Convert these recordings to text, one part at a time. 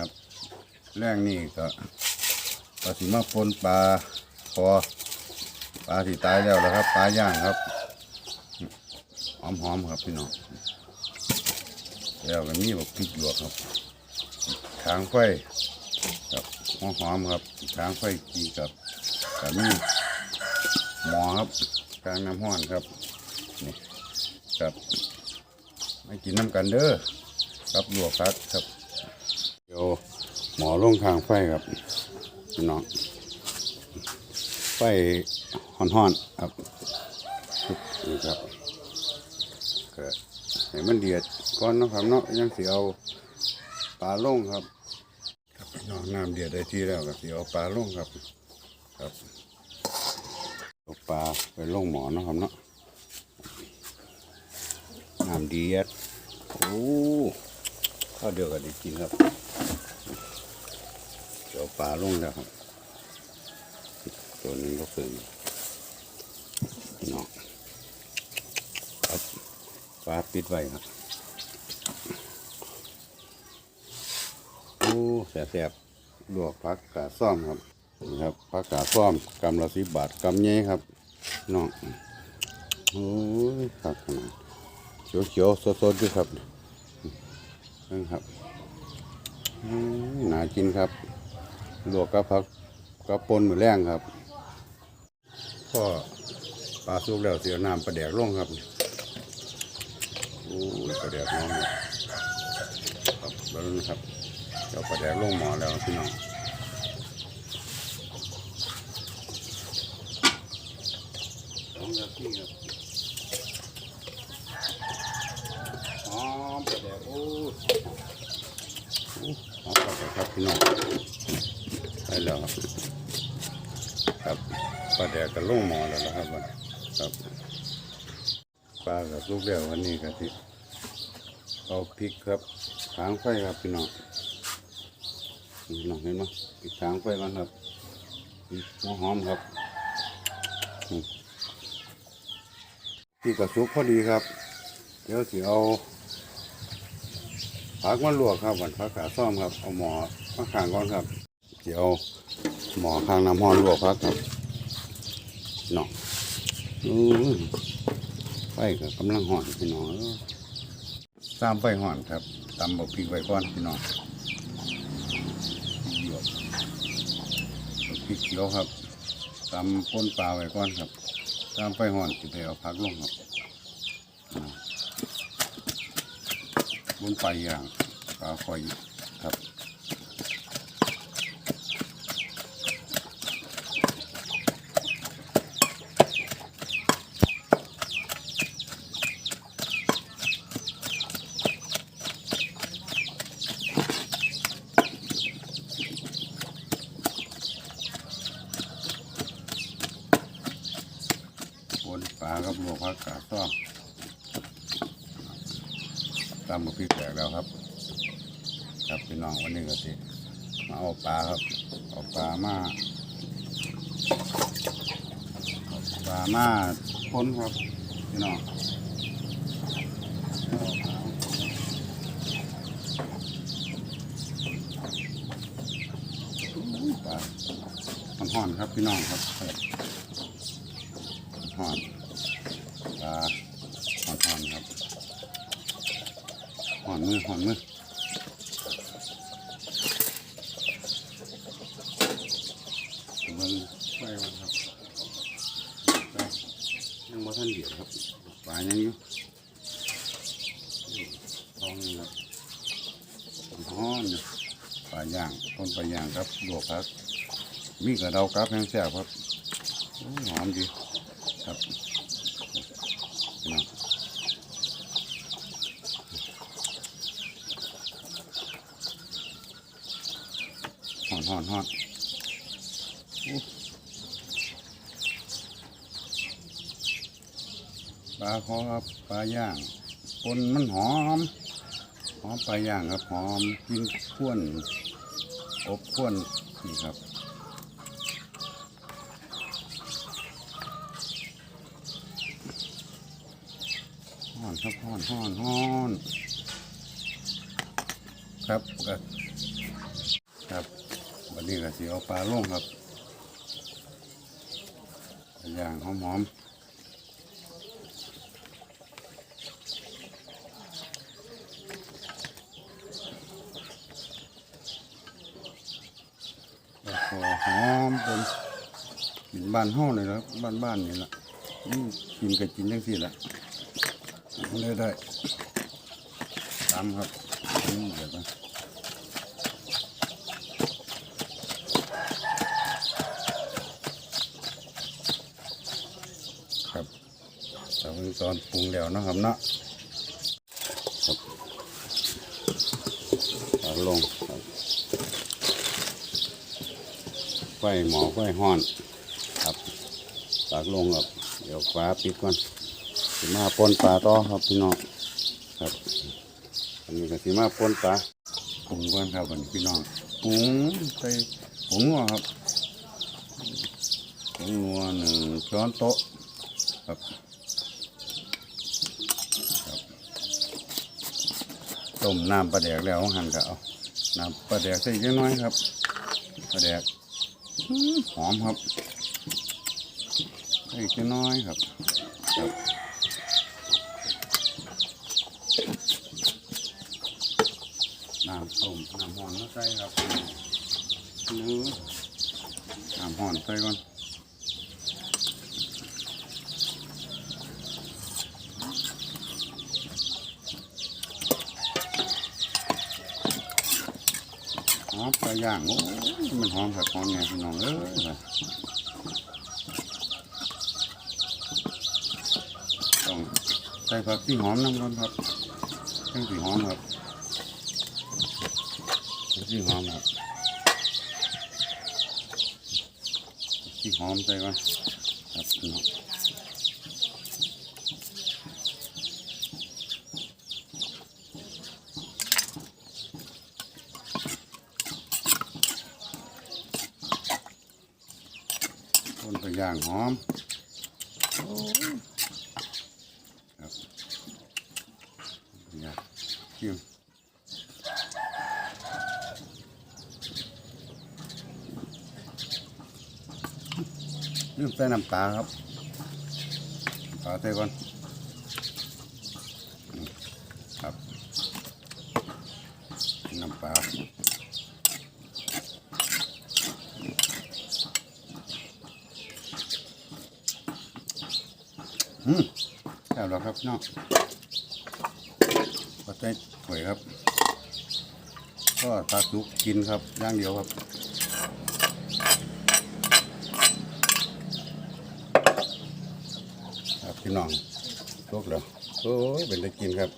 ครับ แรงนี่ก็ปลาสิมาปนปลาคอปลาที่ตายแล้วนะครับปลาย่างครับหอมๆครับพี่น้องแล้วก็มีแบักพริกหยวกครับทางไฟครับหอมๆครับทางไฟกีกับกับมีหมอครับกลางน้ำห้อนครับนี่ครับไม่กินน้ำกันเด้อครับลวกพักครับ เดี๋ยวหมอลงทางไฟครับพี่น้องไฟห่อนๆครับนี่ครับก็ให้มันเดือดก่อนนะครับเนาะยังสิเอาปลาลงครับครับน้องน้ำเดือดได้ที่แล้วก็สิเอาปลาลงครับครับเอาปลาไปลงหมอนะครับเนาะน้ำเดือดโอ้ ข้าวเดียวกันได้กินครับเดี๋ยวปลาลงแล้วครับ ตัวนี้ก็คือเนาะครับปลาปิดไว้ครับโอ้แสบๆลวกผักกาซ่อมครับนี่ครับผักกาซ่อมกำละสิบบาทกำใหญ่ครับเนาะโอ้ยผักขนาดเขียวๆสดๆด้วยครับ นั่นครับอืมน่ากินครับลวกกับผักกับปนมือแรงครับก็ปลาสุกแล้วเสียน้ำปลาแดกลงครับโอ้ยปลาแดกน้องเนี่ยครับแล้วนะครับเดี๋ยวปลาแดกลงหมอแล้วพี่น้องสองนาทีครับหอมปลาแด กโอ้ยโอ้ยหอมปครับพี่น้องได้แล้วครับครับปลาแดกกับลงหมอแล้วนะครับวันครับปลากับลูกเดียววันนี้ครับที่เอาพริกครับทางไฟครับพี่น้องพี่น้องเห็นไหมพริกทางไฟกันครับพริกหัวหอมครับพริกกระสุกพอดีครับ เดี๋ยวสิเอา ผักมาลวกครับวันผักกาซ่อมครับ เอาหมอมาข้างก่อนครับ เดี๋ยวหมอข้างน้ำห้อนลวกพักครับเนาะอือไฟก็กำลังห่อนพี่น้องเอ้อตามไฟห่อนครับตำบกพริกไว้ก่อนพี่น้องหยวกพริกเขียวครับตำป้นปลาไว้ก่อนครับตามไฟห่อนจะไปเอาพักลงครับอ่า บนไฟอย่างปลาคอยครับ บนปลากับลวกผักกาดซ่อม ตำมาพริกแตกแล้วครับ ครับพี่น้องวันนี้ก็สิมาเอาปลาครับเอาปลามาเอาปลามาพ้นครับพี่น้องปลามาอุ้ยปลามันห่อนครับพี่น้องครับห่อนปลาห่อนห่อนครับห่ อนมือห่อนมือเบิ่งไฟมันครับไฟยังบ่ทันเดือดครับปลายังอยู่นี่ท้องนี่ครับห่อนอยู่ปลาย่างต้นปลาย่างครับลวกครับ มีกระเดากับแห้งแซ่บครับโอ้ยหอมดีครับ หอนหอนปลาคอครับปลาย่างปนมันหอม หอมปลาย่างครับหอมกินข้วนอบข้วนนี่ครับห่อนครับห่อนห่อนห่อนครับครับ วันนี้ก็สิเอาปลาลงครับปลาย่างหอมๆแล้วก็หอมเป็นกินบ้านห้องเลยครับบ้านบ้านนี่แหละกินก็กินจังสี่ละได้ได้ตามครับอืมเดี๋ยวนะ ครับ ตอนปรุงแล้วนะครับเนาะครับลงครับไฟหมอไฟห้อน ครับตากลงครับ เดี๋ยวฟ้าปิดก่อนสิมาปนปลาต่อครับพี่น้องครับอันนี้ก็สิมาปนปลาปรุงก่อนครับพี่น้องปรุงใส่ผงนัวครับผงนัวหนึ่งช้อนโต๊ะครับ ต้มน้ำปลาแดกแล้วหั่นก็เอาน้ำปลาแดกใส่อีกน้อยครับปลาแดกหอมครับใส่อีกน้อยครับน้ำต้มน้ำห่อนมาใส่ครับนื้อน้ำห่อนใส่ก่อน อมปลาย่างโอ้มันหอมผักหอมไงพี่น้องเอ้ยต้องใส่ผักที่หอมน้ำก่อนครับเครื่องสีหอมครับที่หอมครับที่หอมใส่ก่อนครับพี่น้อง ต้นปลาย่างหอมโอ้ยครับอยากชิมลืมใส่น้ำปลาครับปลาใส่ก่อนครับน้ำปลา แซ่บแล้วครับน้องก็ใส่ถ้วยครับ ก็ผักลุกกินครับอย่างเดียวครับครับพี่น้องทุกแล้วโอ้ยเป็นได้กินครับ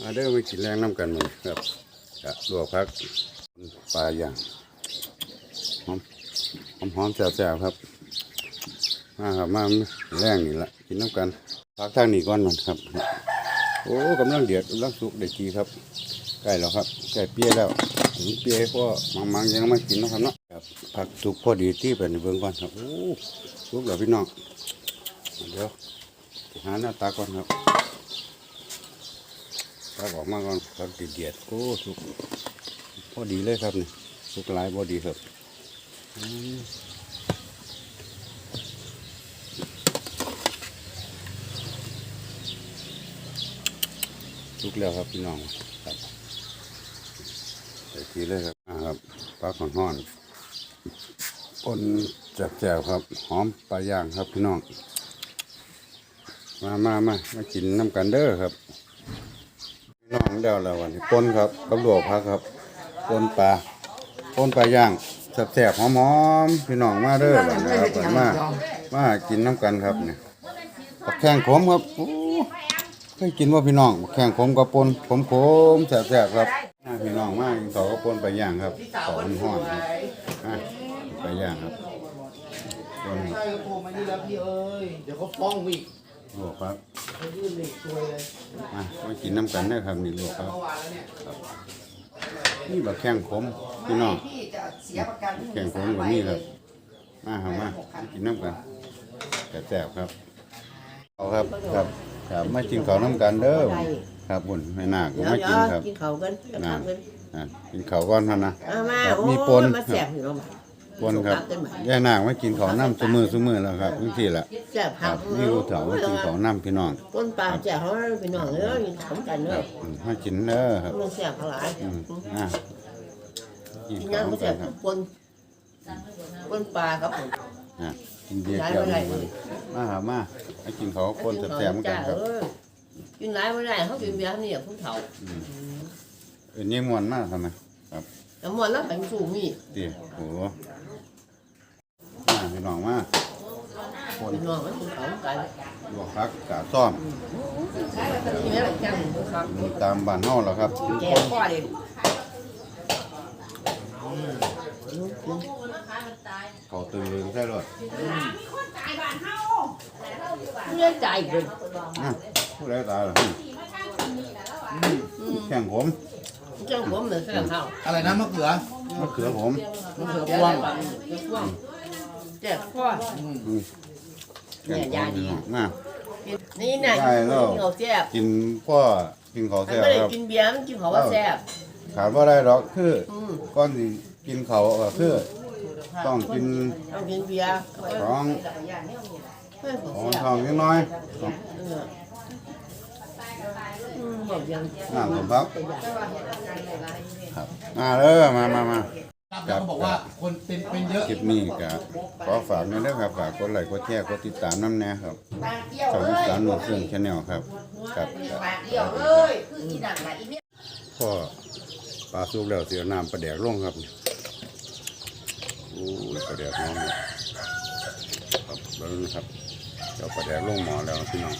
มาเด้อมากินแรงน้ำกันมันครับจะลวกพักปลาย่างหอมหอมหอมแซ่บๆครับ มาครับมาแรงนี่ละกินน้ำกัน พักทางนี้ก่อนมันครับ โอ้กำลังเดือดกำลังสุกเด็ดจีครับใกล้แล้วครับใกล้เปียแล้วถึงเปียพ่อมังมังๆยังไมากินนะครับเนาะครับผักสุกพอดีที่เป็นเบื้องก่อนครับโอ้สุกแล้วพี่น้องเดี๋ยวหาหน้าตาก่อนครับตาออกมาก่อนครับเดือดโอ้สุกพอดีเลยครับนี่สุกหลายพอดีครับอืม ทุก แล้วครับพี่น้องครับใส่ทีเลยครับอ่าครับปลาขอนห้อนปนจับแจวครับ หอมปลาย่างครับพี่น้อง มามามามากินน้ำกันเด้อครับพี่น้องเดาวแล้ววันนี้ปนครับกับลวกพักครับปนปลาปนปลาย่างแซ่บๆหอมๆพี่น้องมาเด้อบัดนะครับมามากินน้ำกันครับเนี่ยปักแข้งขมครับโอ้ เคยกินว่าพี่น้องแข่งผมกับปนผมโขมแสบๆครับมาพี่น้องมากินข้าวกับปนไปย่างครับข้าวมันห้อนครับอะไปย่างครับปนใช่ก็โทรมานี่แล้วพี่เอ้ยเดี๋ยวเขาฟ้องอีกลวกครับเขายื่นเหล็กซวยเลยมามากินน้ำกันนะครับนี่ลวกครับเมื่อวานแล้วเนี่ยนี่แบบแข่งผมพี่น้องพี่จะเสียประกันแข่งผมแบบนี้ครับมาครับมากินน้ำกันแสบๆครับเอาครับครับ ครับมากินข้าวน้ำกันเด้อครับบุญไม่น่าก็เดี๋ยวมาเดี๋กิยนวครับ กินเขาวกันน่ะทำกันอะกินข้าวก่อนท่านนะ เอามาครับโอ้มีปน มาแสบอยู่เนาะปนครับย่านางมากินข้าวน้ำซุมือซุมือแล้วครับจังซี่ล่ะแสบครัผับกนี่ผู้เฒ่ามากินข้าวน้ำพี่น้องต้นปลาแสบเขาไปนอนเนื้อกินขมกันเนื้ออืมมากินเด้อครับมันแสบหลายอืมอะกินกินข้าวน้ำก็แสกับนครับปนปนปลาครับผมอะ กินเบียร์แก้วหนึงมาหามาให้กินข้าวปนแซ่บๆเหมือนกันครับเออกินหลายไม่ได้เขากินเบียร์นี่ผู้เฒ่าเอ็นนี่มวนมากทำไมแต่หมดแล้วแบ่งสูงมีตีโอ้โหมาพี่น้องมาคนพี่น้องมันกินของกันลวกพักกาซ่อมทีนี้จังครับตามบ้านเฮาแล้วครับแก่ กว่าเลยเขาตื่นใช่รถเลี้ยงใจเลยอะผู้ใดตายล่ะแข่งผมจังผมเหมือนแซ่บเขาอะไรนะมะเขือมะเขือผมมะเขือแซ่พวงบแซ่บกว่าแข่งผมพี่น้องมานี่น่ะได้แล้วกินเขาแซ่บกินพ่อกินข้าวมันแซ่บไม่ได้ครับกินเบียร์มันกินเขาว่าแซ่บขาดว่าได้หรอกคืออืมก่อนสิกินเขาวก็คือ ต้องกินต้องกินเบียร์ของเพื่อนเขาของแซ่บทองนิดน้อยต้องเอออืมบอกยังน้ำสมพักครับมาเด้อมามามาครับแล้วก็บอกว่าคนเป็นเป็นเยอะคลิปนี้ก็ขอฝากหนี่อยเด้อครับฝากกดไลค์กดแชร์กดติดตามน้ำแน่ครับช่องอีสานหนวดเสื่องชาแนลครับครับพ่อปลาสุกแล้วเสียน้ำปลาแดกลงครับโอ้ยประเดี๋ยวน้องครับแล้วนะครับเดี๋ยวประเดี๋ยวลงหมอแล้วพี่น้อง